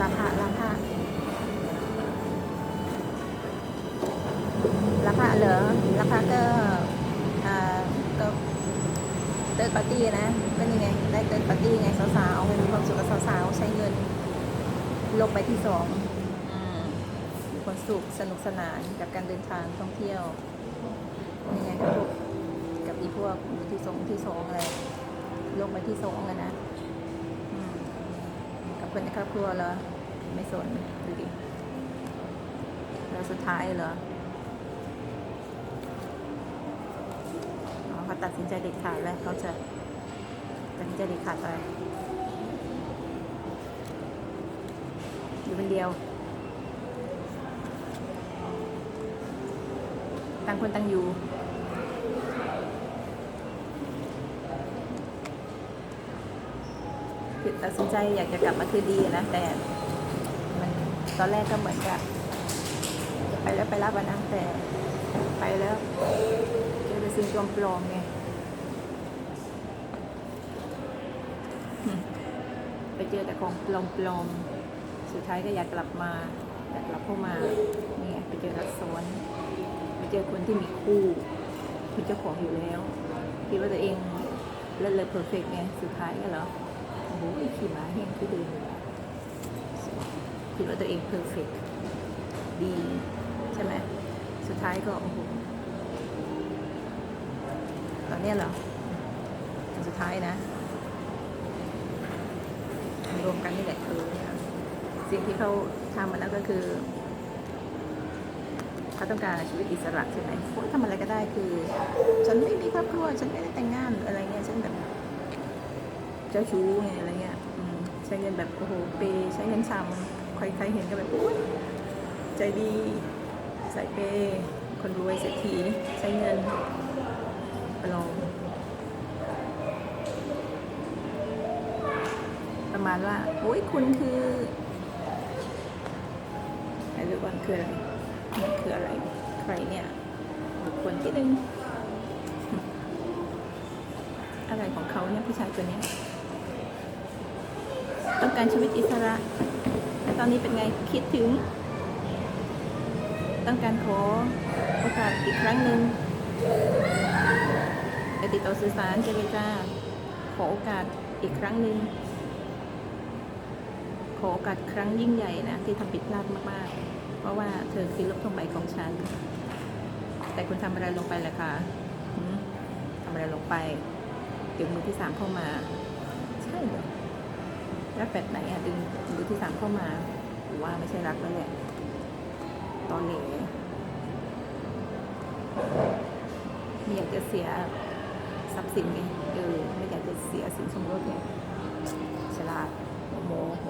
ลาพะลาพะลาพะเหรอลาพะก็อ่าก็เติร์ดปาร์ตี้นะก็นี่ไงได้เติร์ดปาร์ตี้ไงสาวๆมีความสุขกับสาวๆใช้เงิน ลงไปที่สองอืมมีความสุขสนุกสนานกับการเดินทางท่องเที่ยวนี่ไงกับพวกกับอีพวกที่สองที่สองอะไรลงไปที่สองอะนะอืมกับคนในครอบครัวเหรอ ไม่สนดูดิแล้วสุดท้ายเหรอเขาตัดสินใจเด็ดขาดแล้วเขาจะตัดสินใจเด็ดขาดไปอยู่คนเดียว ต่างคนต่างอยู่ตัดสินใจอยากจะกลับมาคือดีนะแต่ ตอนแรกก็เหมือนกับจะไปแล้วไปรับอะนะแต่ไปแล้วเจอแต่สิ่งปลอมๆไงไปเจอแต่ของปลอมๆสุดท้ายก็อยากกลับมาอยากกลับเข้ามาเนี่ยไปเจอรักซ้อนไปเจอคนที่มีคู่มีเจ้าของอยู่แล้วคิดว่าตัวเองเลิศเลอเพอร์เฟกไงสุดท้ายก็เหรอโอ้โหขี่ม้าแหงที่เดิน คิดว่าตัวเองเพอร์เฟกดีใช่ไหมสุดท้ายก็โอ้โหตอนเนี้ยเหรอสุดท้ายนะรวมกันนี่แหละคือสิ่งที่เขาทำมันนั่นก็คือเขาต้องการชีวิตอิสระใช่ไหมโอ้ยทำอะไรก็ได้คือ ฉันไม่มีครอบครัว ฉันไม่ได้แต่งงานอะไรเงี้ยฉันแบบ เจ้าชู้ไงอะไรเงี้ยใช้เงินแบบโอ้โหเปใช้เงินซ้ำ ใครใครเห็นก็แบบอุ้ยใจดีใส่เปยคนรวยเศรษฐีใช้เงินไปลอมประมาณว่าโอ้ยคุณคือไอ้เรื่องวันคืออะไรมันคืออะไร ใครเนี่ยบุคคลที่หนึ่งอะไรของเขาเนี่ยผู้ชายตัวนี้ ต้องการชีวิตอิสระ ตอนนี้เป็นไงคิดถึง ต้องการขอโอกาสอีกครั้งหนึ่งไปติดต่อสื่อสารเจรจาขอโอกาสอีกครั้งหนึ่งขอโอกาสครั้งยิ่งใหญ่นะที่ทำผิดพลาดมากๆ เพราะว่าเธอคือลบทงใบของฉัน แต่คุณทำอะไรลงไปล่ะคะทำอะไรลงไปดึงมือที่สามเข้ามา ใช่เหรอ รักแบบไหนอะดึงมือที่สามเข้ามาหรือว่าไม่ใช่รักแล้วแหละตอนนี้มีอยากจะเสียทรัพย์สินไงเออไม่อยากจะเสียสินสมรสไงฉลาดโมโห